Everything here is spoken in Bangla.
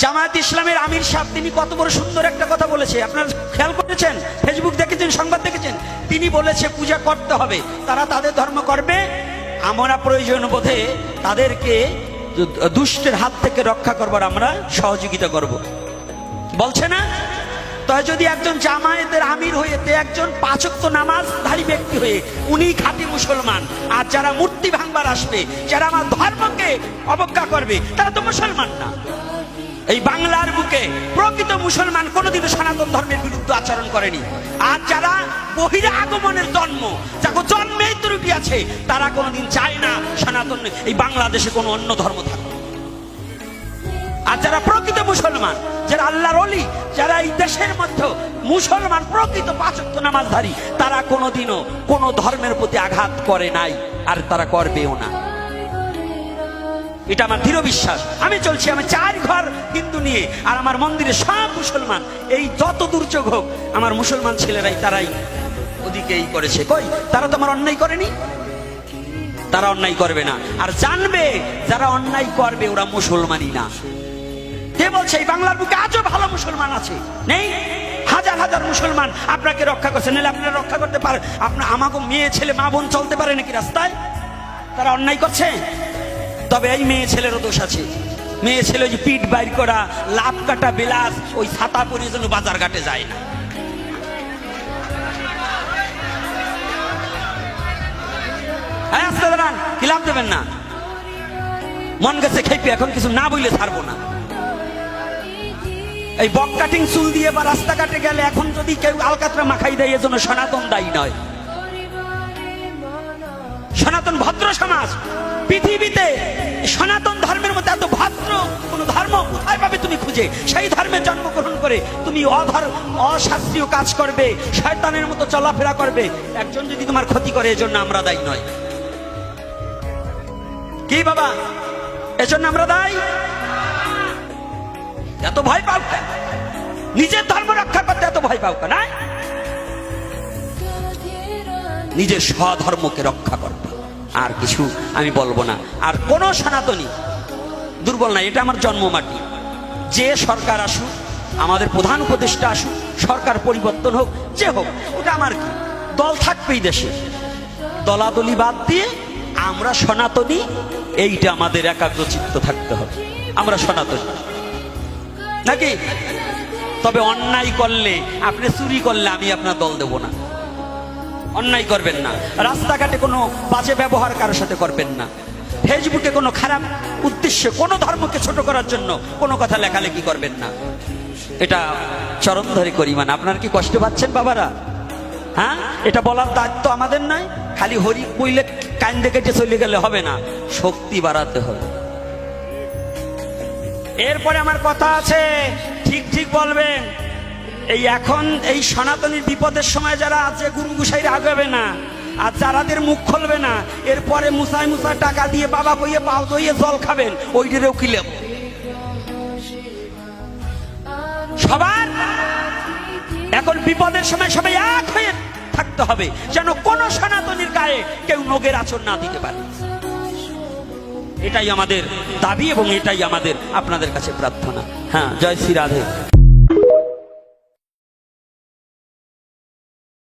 জামায়াত ইসলামের আমির সাহেব, তিনি কত বড় সুন্দর একটা কথা বলেছে। আপনারা খেয়াল করেছেন? ফেসবুক দেখেছেন, সংবাদ দেখেছেন? তিনি বলেছে, পূজা করতে হবে। তারা তাদের ধর্ম করবে। আমরা প্রয়োজন বোধে তাদেরকে দুষ্টের হাত থেকে রক্ষা করবার আমরা সহযোগিতা করব। বলছে না? তাই যদি একজন জামায়াতের আমির হয়ে, তে একজন পাচক্য নামাজধারী ব্যক্তি হয়ে, উনি খাঁটি মুসলমান, আর যারা মূর্তি ভাঙবার আসবে, যারা আমার ধর্মকে অবজ্ঞা করবে, তারা তো মুসলমান না। এই বাংলার বুকে প্রকৃত মুসলমান কোনোদিনও সনাতন ধর্মের বিরুদ্ধে আচরণ করেনি। আর যারা বহির আগমনের জন্ম যাকে জন্মেই ত্রুটি আছে, তারা কোনোদিন চায় না সনাতন, এই বাংলাদেশে কোনো অন্য ধর্ম থাকুক। আর যারা প্রকৃত মুসলমান, যারা আল্লাহর অলি যারা এই দেশের মধ্যে মুসলমান প্রকৃত পাচক্য নামাজধারী, তারা কোনোদিনও কোনো ধর্মের প্রতি আঘাত করে নাই, আর তারা করবেও না। এটা আমার দৃঢ় বিশ্বাস। আমি চলছি আমি চার ঘর হিন্দু নিয়ে, আর আমার মন্দিরে সব মুসলমান। এই যত দুর্যোগ হোক, আমার মুসলমান ছেলেরাই তারাই ওদিকে এই করেছে। কই? তারা তো আমার অন্যায় করেনি? তারা অন্যায় করবে না। আর জানবে, যারা অন্যায় করবে, ওরা মুসলমানই না। কে বলছে, এই বাংলার বুকে আজও ভালো মুসলমান আছে? নেই? হাজার হাজার মুসলমান আপনাকে রক্ষা করছে। নাহলে আপনারা রক্ষা করতে পারে আপনার আমাকে মেয়ে, ছেলে, মা, বোন চলতে পারে নাকি রাস্তায়? তারা অন্যায় করছে? তবে এই মেয়ে ছেলেরও দোষ আছে। মেয়ে ছেলে যে পিঠ বাইর করা লাভ কাটা বিলাস, ওই ছাতা পরে যেন বাজার ঘাটে যায় না। আসতে দাঁড়ান, কি লাভ দেবেন না? মন গেছে খেপে, এখন কিছু না বইলে ছাড়বো না। এই বক কাটিং চুল দিয়ে বা রাস্তাঘাটে গেলে এখন যদি কেউ আলকাতরা মাখাই দেয় এজন্য সনাতন দায়ী নয়। সনাতন ভদ্র সমাজ, পৃথিবীতে সনাতন ধর্মের মধ্যে এত ভদ্র কোন ধর্ম কোথায় পাবে তুমি খুঁজে? সেই ধর্মে জন্মগ্রহণ করে তুমি অধর, অশাস্ত্রীয় কাজ করবে, শয়তানের মতো চলাফেরা করবে। একজন যদি তোমার ক্ষতি করে, এজন্য আমরা দায়ী নয় কি বাবা? এজন্য আমরা দায়ী? এত ভয় পাও কেন? নিজের ধর্ম রক্ষা করতে এত ভয় পাও কেন? নিজের স্বধর্মকে রক্ষা করবে আর কিছু আমি বলব না। আর কোন সনাতনী দুর্বল নাই, এটা আমার জন্মমাটি যে সরকার আসুক, আমাদের প্রধান উপদেষ্টা আসুক, সরকার পরিবর্তন হোক, যে হোক, ওটা আমার কি? দল থাকবেই দেশে। দলাদলি বাদ দিয়ে আমরা সনাতনী, এইটা আমাদের একাগ্র চিত্ত থাকতে হবে। আমরা সনাতনী। নাকি? তবে অন্যায় করলে, আপনি চুরি করলে আমি আপনার দল দেব না। অন্যায় করবেন না। রাস্তাঘাটে কোনো বাজে ব্যবহার কারোর সাথে করবেন না। ফেসবুকে কোনো খারাপ উদ্দেশ্যে কোনো ধর্মকে ছোট করার জন্য কোনো কথা লেখালেখি করবেন না। এটা চরণ ধরে করি মানে আপনার কি কষ্ট পাচ্ছেন বাবারা? হ্যাঁ? এটা বলার দায়িত্ব আমাদের নয়। খালি হরি বইলে কান্দে কেটে চলে গেলে হবে না। শক্তি বাড়াতে হবে। এরপরে আমার কথা আছে। ঠিক ঠিক বলবেন। এই এখন এই সনাতনীর বিপদের সময় যারা আছে, গুরু গুসাইরে আগাবে না। আর যারাদের মুখ খুলবে না, এরপরে মুসাই মুসাই টাকা দিয়ে বাবা কইয়ে পাও দইয়ে জল খাবেন, ওইটারেও কিলেব সবার? এখন বিপদের সময় সবাই এক হয়ে থাকতে হবে, যেন কোন সনাতনীর গায়ে কেউ নগের আচর না দিতে পারে। এটাই আমাদের দাবি এবং এটাই আমাদের আপনাদের কাছে প্রার্থনা। হ্যাঁ জয় শ্রী রাধে।